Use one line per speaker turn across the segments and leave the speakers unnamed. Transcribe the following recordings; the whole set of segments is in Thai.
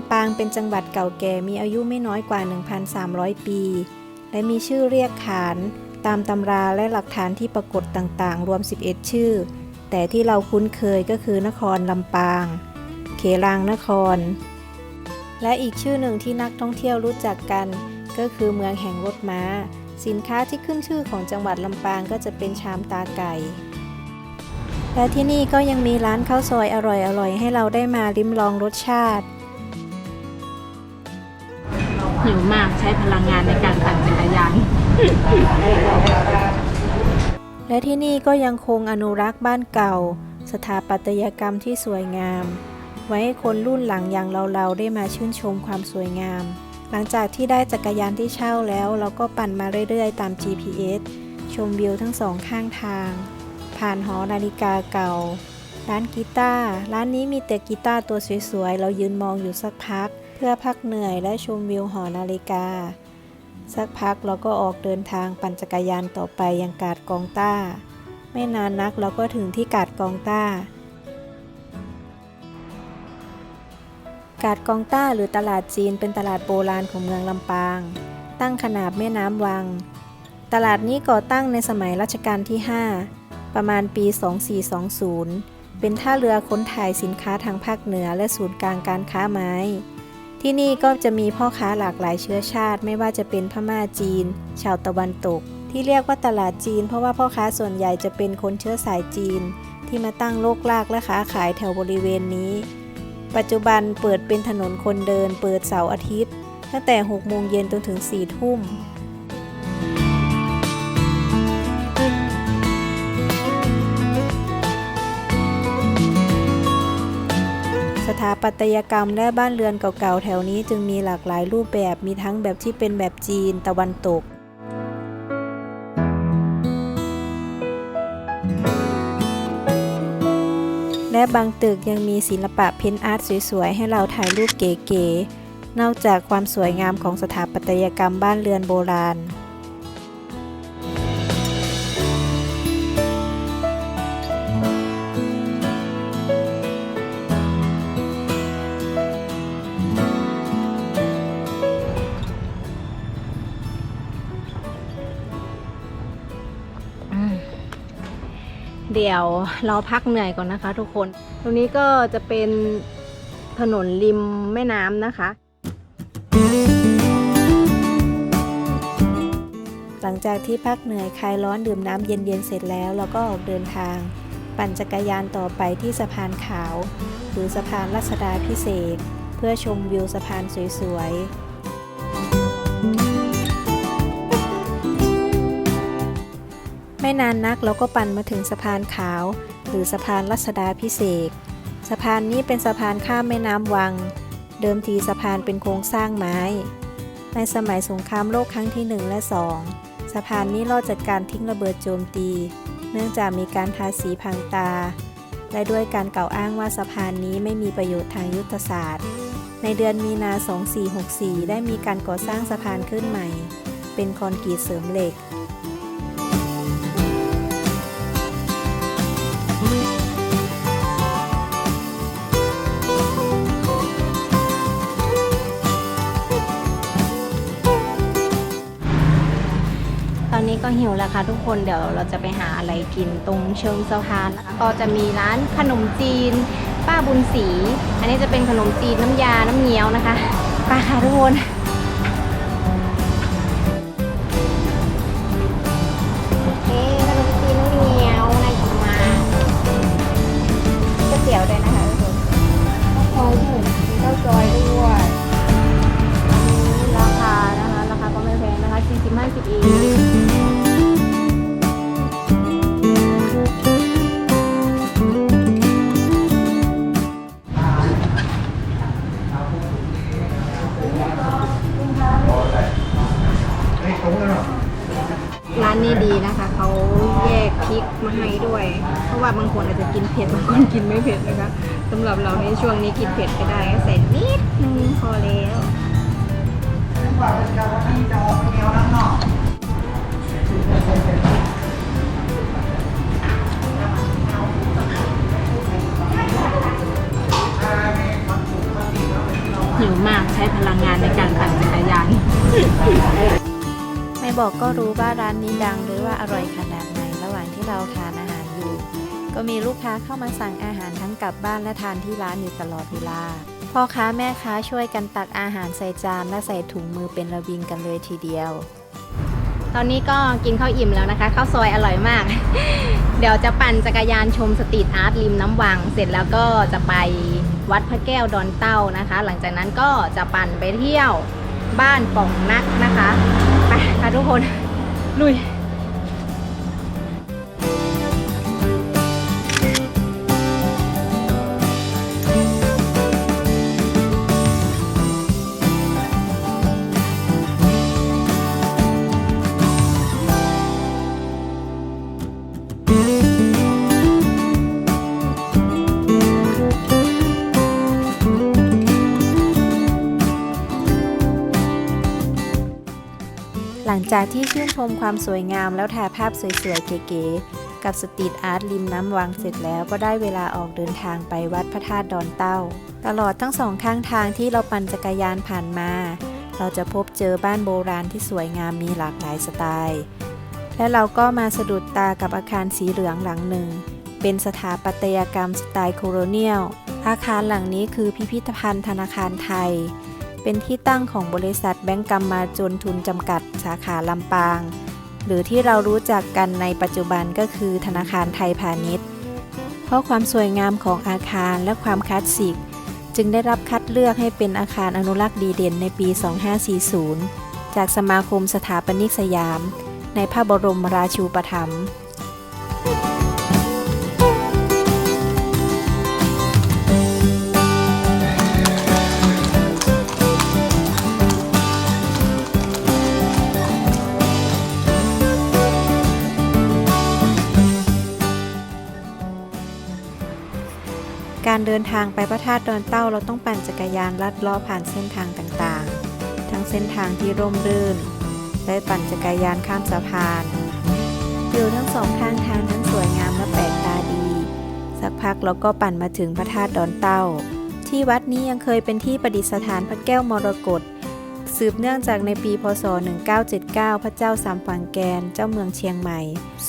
ำปางเป็นจังหวัดเก่าแก่มีอายุไม่น้อยกว่า 1,300 ปี และมีชื่อเรียกขาน ตามตำราและหลักฐานที่ปรากฏต่างๆ รวม 11 ชื่อ แต่ที่เราคุ้นเคยก็คือนครลำปาง เขลางนคร และอีกชื่อหนึ่งที่นักท่องเที่ยวรู้จักกัน ก็คือเมืองแห่งรถม้า สินค้าที่ขึ้นชื่อของจังหวัดลำปางก็จะเป็นชามตาไก่และที่นี่ก็ยังมีร้านข้าวซอยอร่อยๆ ให้เราได้มาริมลองรสชาติ
หิวมากใช้พลังงานในการปั่นจักรยาน
และที่นี่ก็ยังคงอนุรักษ์บ้านเก่า สถาปัตยกรรมที่สวยงาม ไว้ให้คนรุ่นหลังอย่างเราๆได้มาชื่นชมความสวยงาม หลังจากที่ได้จักรยานที่เช่าแล้ว เราก็ปั่นมาเรื่อยๆ ตาม GPS ชมวิวทั้งสองข้างทาง ผ่านหอนาฬิกาเก่า ร้านกีตาร์ร้านนี้มีแต่กีตาร์ตัวสวยๆ เรายืนมองอยู่สักพัก พื่อพักเหนื่อยและชมวิวหอนาฬิกา สักพักเราก็ออกเดินทางปั่นจักรยานต่อไปยังกาดกองต้า ไม่นานนักเราก็ถึงที่กาดกองต้า กาดกองต้าหรือตลาดจีนเป็นตลาดโบราณของเมืองลำปาง ตั้งขนาบแม่น้ำวัง ตลาดนี้ก่อตั้งในสมัยรัชกาลที่ 5 ประมาณปี 2420 เป็นท่าเรือค้นถ่ายสินค้าทางภาคเหนือและศูนย์กลางการค้าไม้ ที่นี่ก็จะมีพ่อค้าหลากหลายเชื้อชาติ ไม่ว่าจะเป็นพม่าจีน ชาวตะวันตก ที่เรียกว่าตลาดจีน เพราะว่าพ่อค้าส่วนใหญ่จะเป็นคนเชื้อสายจีน ที่มาตั้งโลกลากและค้าขายแถวบริเวณนี้ ปัจจุบันเปิดเป็นถนนคนเดิน เปิดเสาร์อาทิตย์ ตั้งแต่ 6 โมงเย็นจนถึง 4 ทุ่ม ถาปัตยกรรมและบ้านเรือนเก่าๆ แถวนี้จึงมีหลากหลายรูปแบบ มีทั้งแบบที่เป็นแบบจีนตะวันตก และบางตึกยังมีศิลปะเพ้นอาร์ตสวยๆ ให้เราถ่ายรูปเก๋ๆ นอกจากความสวยงามของสถาปัตยกรรมบ้านเรือนโบราณ
เดี๋ยวเราพักเหนื่อยก่อนนะคะ ทุกคน ตรงนี้ก็จะเป็นถนนริมแม่น้ำนะคะ
หลังจากที่พักเหนื่อยคลายร้อนดื่มน้ำเย็นๆเสร็จแล้วเราก็ออกเดินทาง ปั่นจักรยานต่อไปที่สะพานขาว หรือสะพานรัชดาพิเศษ เพื่อชมวิวสะพานสวยๆ ไม่นานนักเราก็ปั่นมาถึงสะพานขาว หรือสะพานรัชดาพิเศษสะพานนี้เป็นสะพานข้ามแม่น้ำวัง เดิมทีสะพานเป็นโครงสร้างไม้ ในสมัยสงครามโลกครั้งที่ 1 และ 2 สะพานนี้รอดจากการทิ้งระเบิดโจมตี เนื่องจากมีการทาสีพังตา และด้วยการกล่าวอ้างว่าสะพานนี้ไม่มีประโยชน์ทางยุทธศาสตร์ ในเดือนมีนา 2464 ได้มีการก่อสร้างสะพานขึ้นใหม่ เป็นคอนกรีตเสริมเหล็ก
ก็หิวแล้วค่ะทุกคนเดี๋ยวเราจะไปหาอะไรกินตรงเชิงสะพานนะคะก็จะมีร้านขนมจีน ป้าบุญศรีอันนี้จะเป็นขนมจีนน้ำยาน้ำเงี้ยวนะคะไปค่ะทุกคน บอกก็รู้ว่า
ร้านนี้ดังหรือว่าอร่อยขนาดไหนระหว่างที่เราทานอาหารอยู่ ก็มีลูกค้าเข้ามาสั่งอาหารทั้งกลับบ้านและทานที่ร้านอยู่ตลอดเวลาพ่อค้าแม่ค้าช่วยกันตักอาหารใส่จานและใส่ถุงมือเป็นระวิงกันเลยทีเดียว
ตอนนี้ก็กินข้าวอิ่มแล้วนะคะข้าวซอยอร่อยมาก เดี๋ยวจะปั่นจักรยานชมสตรีทอาร์ตริมน้ำวัง เสร็จแล้วก็จะไปวัดพระแก้วดอนเต้านะคะ หลังจากนั้นก็จะปั่นไปเที่ยวบ้านป่องนักนะคะ ค่ะทุกคน ลุย
ลังจากที่ชื่นชมความสวยงามแล้วถ่ายภาพสวยๆ เก๋ๆ กับสตรีทอาร์ตริมน้ำวังเสร็จแล้วก็ได้เวลาออกเดินทางไปวัดพระธาตุดอนเต้า ตลอดทั้งสองข้างทางที่เราปั่นจักรยานผ่านมา เราจะพบเจอบ้านโบราณที่สวยงามมีหลากหลายสไตล์ และเราก็มาสะดุดตากับอาคารสีเหลืองหลังหนึ่ง เป็นสถาปัตยกรรมสไตล์โคโลเนียล อาคารหลังนี้คือพิพิธภัณฑ์ธนาคารไทย เป็นที่ตั้งของบริษัทแบงก์กำมาจนทุนจำกัดสาขาลำปาง หรือที่เรารู้จักกันในปัจจุบันก็คือธนาคารไทยพาณิชย์ เพราะความสวยงามของอาคารและความคลาสสิก จึงได้รับคัดเลือกให้เป็นอาคารอนุรักษ์ดีเด่นในปี 2540 จากสมาคมสถาปนิกสยาม ในพระบรมราชูปถัมภ์ ดินทางไปพระธาตุดอนเต้าเราต้องปั่นจักรยานลัดเล้อผ่านเส้นทางต่างๆ ทั้งเส้นทางที่ร่มรื่นและปั่นจักรยานข้ามสะพานวิวทั้งสองข้างทางทั้งสวยงามและแปลกตาดี สักพักเราก็ปั่นมาถึงพระธาตุดอนเต้า ที่วัดนี้ยังเคยเป็นที่ประดิษฐานพระแก้วมรกตสืบเนื่องจากในปีพศ 1979 พระเจ้าสามฝังแกน เจ้าเมืองเชียงใหม่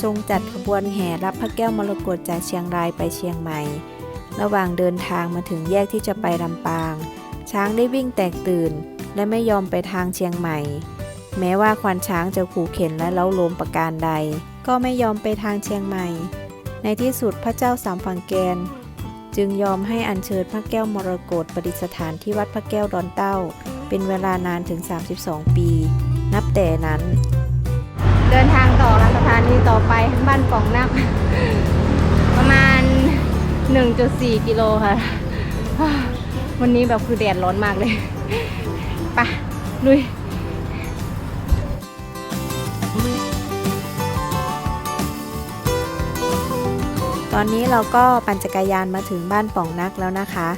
ทรงจัดขบวนแห่รับพระแก้วมรกตจากเชียงรายไปเชียงใหม่ ระหว่างเดินทางมาถึงแยกที่จะไปลำปาง ช้างได้วิ่งแตกตื่น และไม่ยอมไปทางเชียงใหม่ แม้ว่าควานช้างจะขู่เข็นและเล้าโลมประการใด ก็ไม่ยอมไปทางเชียงใหม่ ในที่สุดพระเจ้าสามฝั่งแกน จึงยอมให้อัญเชิญพระแก้วมรกตประดิษฐานที่วัดพระแก้วดอนเต้า เป็นเวลานานถึง 32 ปี นับแต่นั้น
เดินทางต่อค่ะสถานีต่อไปบ้านป่องนักประมาณ 1.4 กิโลค่ะ วันนี้แบบคือแดดร้อนมากเลยไปลุย
ตอนนี้เราก็ปั่นจักรยานมาถึงบ้านป่องนักแล้วนะคะ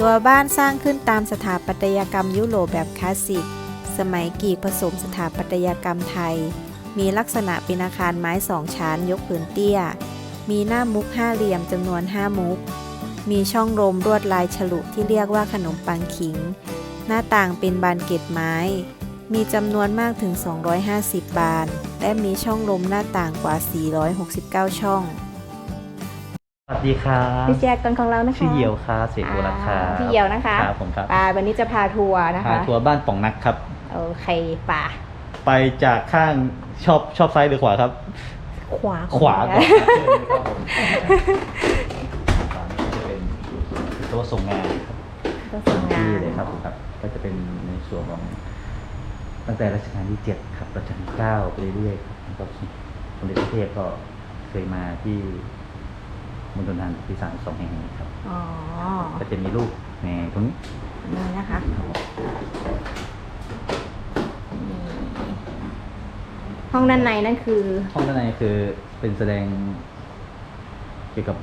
ตัวบ้านสร้างขึ้นตามสถาปัตยกรรมยุโรปแบบคลาสสิก สมัยกีกผสมสถาปัตยกรรมไทย มีลักษณะเป็นอาคารไม้สองชั้นยกผืนเตี้ย มีหน้ามุกห้าเหลี่ยมจำนวน 5 มุก มีช่องลมลวดลายฉลุที่เรียกว่าขนมปังขิง หน้าต่างเป็นบานเกล็ดไม้ มีจำนวนมากถึง 250 บาน และมีช่องลมหน้าต่างกว่า 469 ช่อง
สวัสดีครับ
พี่แจ็คกันของเรานะคะ
ชื่อเหี่ยวครับเสกโกรัตครับ
อ่าพี่เหี่ยวนะคะ
ครับผมครับ
ป่าวันนี้จะพาทัวร์นะ
พา
คะ
ทัวร์บ้านป่องนักครับ
โอเคป่า
ไปจากข้างชอบชอบซ้ายหรือขวาครับ
ขวา
ขวาก่อน
นะ
ครับผมจะเป็นตัวส่งงานครับ
ก็สวยงาม
ที่เลยครับผมครับ ก็จะเป็นในส่วนของตั้งแต่รัชกาลที่เจ็ดครับรัชกาลที่เก้าไปเรื่อยๆครับแล้วก็สมเด็จพระเทพก็เคยมาที่มณฑลทหารที่สามสองแห่งนี้ครับ
อ๋อ
ก็จะมีรูปในตรงนี้
นี่นะคะ
ครับผม
นี่ ห้องด้านในนั่นคือ
ห้องด้านในคือเป็นแสดง เกี่ยวกับ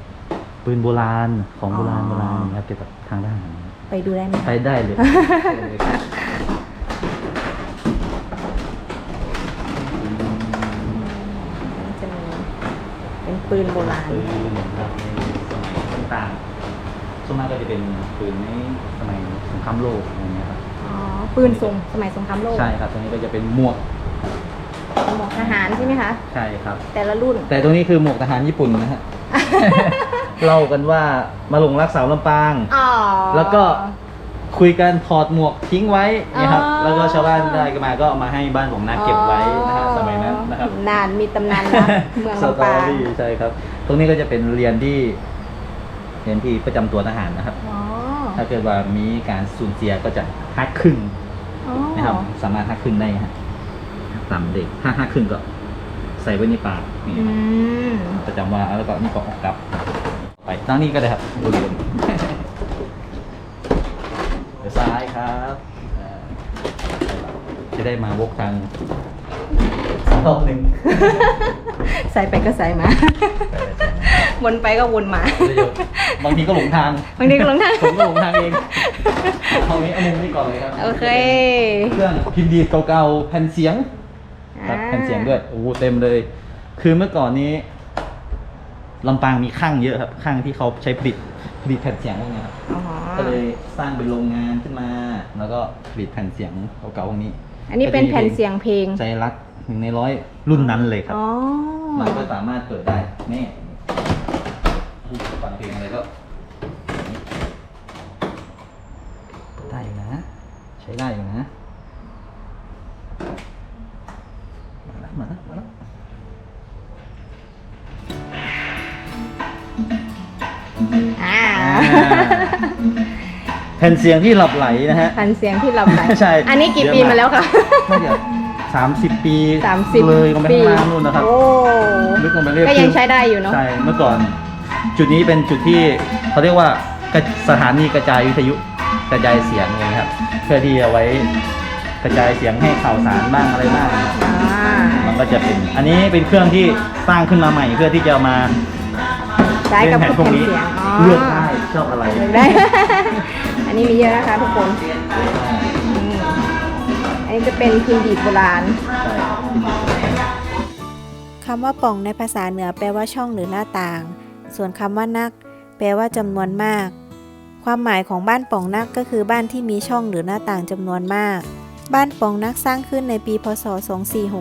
ปืนโบราณของโบราณ
อ๋อ
โบราณนะครับเกี่ยวกับทางด้านนั้น
ไปดูได้ไหม
ไป
คะ
ได้เลย
จะมีเป็นปืนโบราณ
ปืนครับในสมัยต่างๆส่วนมากก็จะเป็นปืนในสมัยสงครามโลกอะไรเงี้ยครับ
อ๋อ ปืนสงสมัยสงครามโลก
ใช่ครับตรงนี้ก็จะเป็นหมวก
หมวกทหารใช่ไหมคะ
ใช่ครับ
แต่ละรุ่น
แต่ตรงนี้คือหมวกทหารญี่ปุ่นนะฮะ เล่ากันว่ามาหลงรักสาวลำปาง
อ๋อ
แล้วก็คุยกันถอดหมวกทิ้งไว้นะครับ
อ๋อ
แล้วก็ชาวบ้านได้กันมาก็เอามาให้บ้านของนาเก็บไว้นะฮะสมัยนั้นนะครับ
นานมีตำนานนะเมือง
ส
ลำ
ตอ
ปาง
รี่ใช่ครับ ตรงนี้ก็จะเป็นเรียนที่เรียนที่ประจำตัวทหารนะครับ
อ๋อ
ถ้าเกิดว่ามีการสูญเสียก็จะหักครึ่ง
อ๋อ
นะครับ สามารถหักครึ่งได้ฮะ ตามเด็กถ้าหักครึ่งก็ใส่ไว้ในปากนี่
อืม
ประจำว่าแล้วก็นี่ก็ออกกลับ ไปตั้งนี้ก็ได้ครับบริเวณเดี๋ยวซ้ายครับอ่าจะได้มาวกทางรอบหนึ่ง
ใส่ไปก็ใส่มา วนไปก็วนมา
เดี๋ยวบางทีก็หลงทาง
บางทีก็หลงทาง
ผมก็หลงทางเองเอานี้เอามุมนี้ก่อนเลยครับ
โอเค
เครื่องพิมพ์ดีดเก่าๆแผ่นเสียง ครับแผ่นเสียงด้วยโอ้โหเต็มเลย คือเมื่อก่อนนี้ลำปางมีข้างเยอะครับข้างที่เขาใช้ผลิตผลิตแผ่นเสียงพวกเนี้ยครับ
อ๋อ
ก็เลยสร้างเป็นโรงงานขึ้นมา แล้วก็ผลิตแผ่นเสียงเก่าๆพวกนี้
อันนี้เป็นแผ่นเสียงเพลง
ใจรักหนึ่งในร้อยรุ่นนั้นเลยครับ
อ๋อ
มันก็สามารถเปิดได้ นี่ฟังเพลงอะไรก็เปิดได้อยู่นะ ใช้ได้อยู่นะ ผ่นเสียงที่หลับไหลนะฮะ
แผ่นเสียงที่เราใส่
ใช่
อันนี้กี่ปี
เยอะมาก
มาแล้วคะ
ไม่เดี๋ยวสามสิบปี
สามสิบ
เลยก็ไม่
ปี
ข้างล่างนู่นนะครับ
โอ้
ลึกลงไปเรื่อย
ก็ยังใช้ได้อยู่เนอะ
ใช่เมื่อก่อน จุดนี้เป็นจุดที่เขาเรียกว่ากระสถานีกระจายวิทยุกระจายเสียงไงครับ เพื่อที่จะไว้กระจายเสียงให้ข่าวสารบ้างอะไรบ้างนะครับ
อ่า
มันก็จะเป็น อันนี้เป็นเครื่องที่สร้างขึ้นมาใหม่เพื่อที่จะเอามา
ใช้กับ
เล่น
พวก
แผ่นพวก
แผ่น
นี้
เสียงอ๋อ
เลือกได้ชอบอะไร
เลือกได้ อันนี้มีเยอะนะคะทุกคนอืมอันนี้จะเป็นพิมพ์ดีดโบราณ
ใช่ครับ
คำว่าป่องในภาษาเหนือแปลว่าช่องหรือหน้าต่าง ส่วนคำว่านัก แปลว่าจำนวนมาก ความหมายของบ้านป่องนักก็คือบ้านที่มีช่องหรือหน้าต่างจำนวนมาก บ้านป่องนักสร้างขึ้นในปี พศ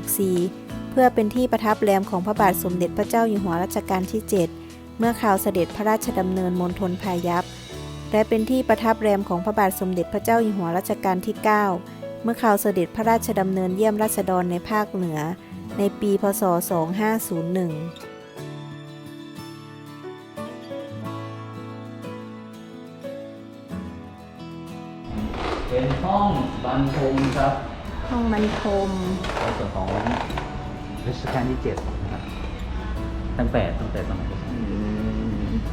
2464 เพื่อเป็นที่ประทับแรมของพระบาทสมเด็จพระเจ้าอยู่หัวรัชกาลที่ 7 เมื่อข่าวเสด็จพระราชดำเนินมณฑลพายัพ และเป็นที่ประทับแรมของพระบาทสมเด็จพระเจ้าอยู่หัวรัชกาลที่ 9 เมื่อข่าวเสด็จพระราชดำเนินเยี่ยมราษฎรในภาคเหนือ ในปีพศ 2501
เป็นห้องบรรทมครับ
ห้องบรรทม
ในส่วนของรัชกาลที่เจ็ดนะครับตั้งแต่ตั้งแต่สมัยรัชกาลที่เจ็ด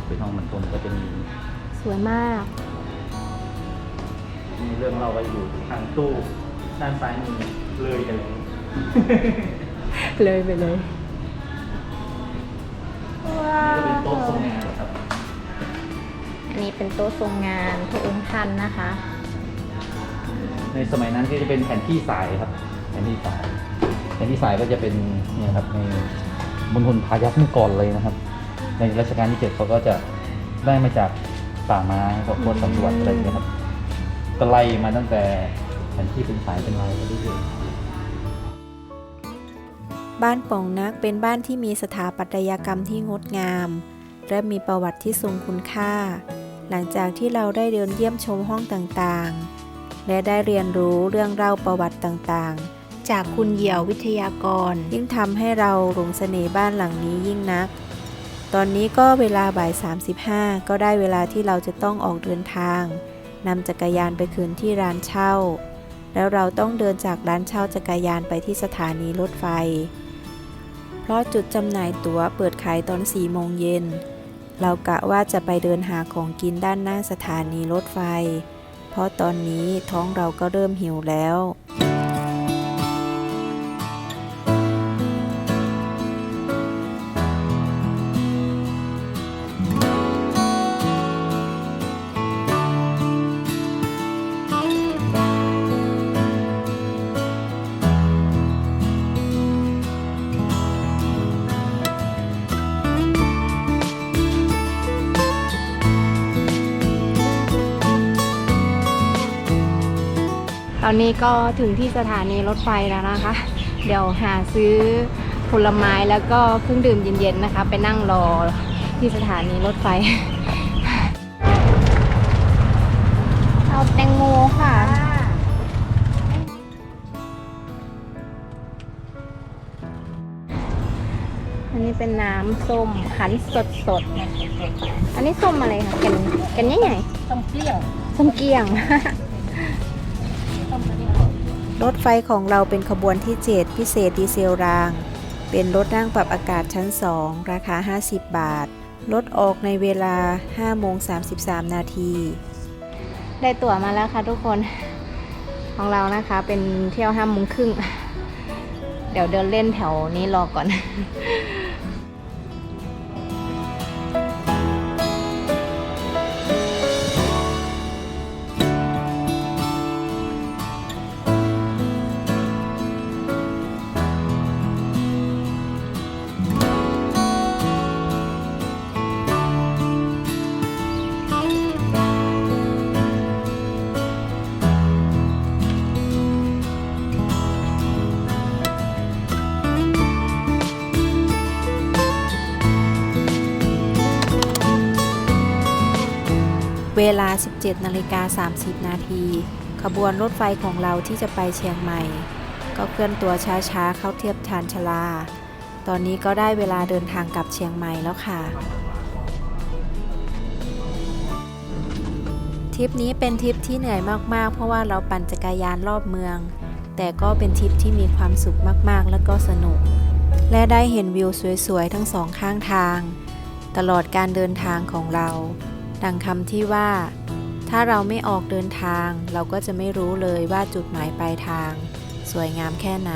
เป็นห้องบรรทมก็จะมี
ส วยมาก
มีเรื่องเล่าไว้อยู่ทางตู้ด้านซ้ายมือเลยกันเลย
เลยไปเลยว้า
นี่ก็เป็นโต๊ะทรง
ว
งานครับ
อันนี้เป็นโต๊ะทรงงานพระองค์ท่านนะคะ
ในสมัยนั้นก็จะเป็นแผ่นที่สายครับ แผ่นที่สายแผ่นที่สายก็จะเป็นเนี่ยครับในมณฑลพายัพเมื่อก่อนเลยนะครับ ในรัชกาลที่เจ็ดเขาก็จะได้มาจาก ป่าไม้กับพวกตำรวจอะไรอย่างเงี้ยครับก็ไล่มาตั้งแต่แผ่นที่เป็นสายเป็นลายไปเรื่อยๆ
บ้านป่องนักเป็นบ้านที่มีสถาปัตยกรรมที่งดงาม และมีประวัติที่ทรงคุณค่า หลังจากที่เราได้เดินเยี่ยมชมห้องต่างๆ และได้เรียนรู้เรื่องเล่าประวัติต่างๆ จากคุณเหยี่ยววิทยากร ยิ่งทำให้เราหลงเสน่ห์บ้านหลังนี้ยิ่งนัก ตอนนี้ก็เวลาบ่าย 35 ก็ได้เวลาที่เราจะต้องออกเดินทางนำจักรยานไปคืนที่ร้านเช่า แล้วเราต้องเดินจากร้านเช่าจักรยานไปที่สถานีรถไฟ เพราะจุดจำหน่ายตั๋วเปิดขายตอน 4 โมงเย็น เรากะว่าจะไปเดินหาของกินด้านหน้าสถานีรถไฟ เพราะตอนนี้ท้องเราก็เริ่มหิวแล้ว
อนนี้ก็ถึงที่สถานีรถไฟแล้วนะคะ เดี๋ยวหาซื้อผลไม้แล้วก็เครื่องดื่มเย็นๆนะคะ ไปนั่งรอที่สถานีรถไฟ เอาแตงโมค่ะ อันนี้เป็นน้ำส้มขันสดสดๆอันนี้ส้มอะไรคะแกันแกันใหญ่
ต้มเปรี้ยว
ๆส้มเกี้ยง
รถไฟของเราเป็นขบวนที่ 7 พิเศษดีเซลราง เป็นรถนั่งปรับอากาศชั้น 2 ราคา 50 บาท รถออกในเวลา5โมง33 นาที
ได้ตั๋วมาแล้วค่ะทุกคนของเรานะคะเป็นเที่ยวห้าโมงครึ่ง เดี๋ยวเดินเล่นแถวนี้รอก่อน
ลา 17นาฬิกา30 นาที ขบวนรถไฟของเราที่จะไปเชียงใหม่ ก็เคลื่อนตัวช้าๆ เข้าเทียบชานชลา ตอนนี้ก็ได้เวลาเดินทางกลับเชียงใหม่แล้วค่ะ ทริปนี้เป็นทริปที่เหนื่อยมากๆ เพราะว่าเราปั่นจักรยานรอบเมือง แต่ก็เป็นทริปที่มีความสุขมากๆ และก็สนุก และได้เห็นวิวสวยๆ ทั้งสองข้างทาง ตลอดการเดินทางของเรา ดังคำที่ว่า ถ้าเราไม่ออกเดินทาง เราก็จะไม่รู้เลยว่าจุดหมายปลายทาง สวยงามแค่ไหน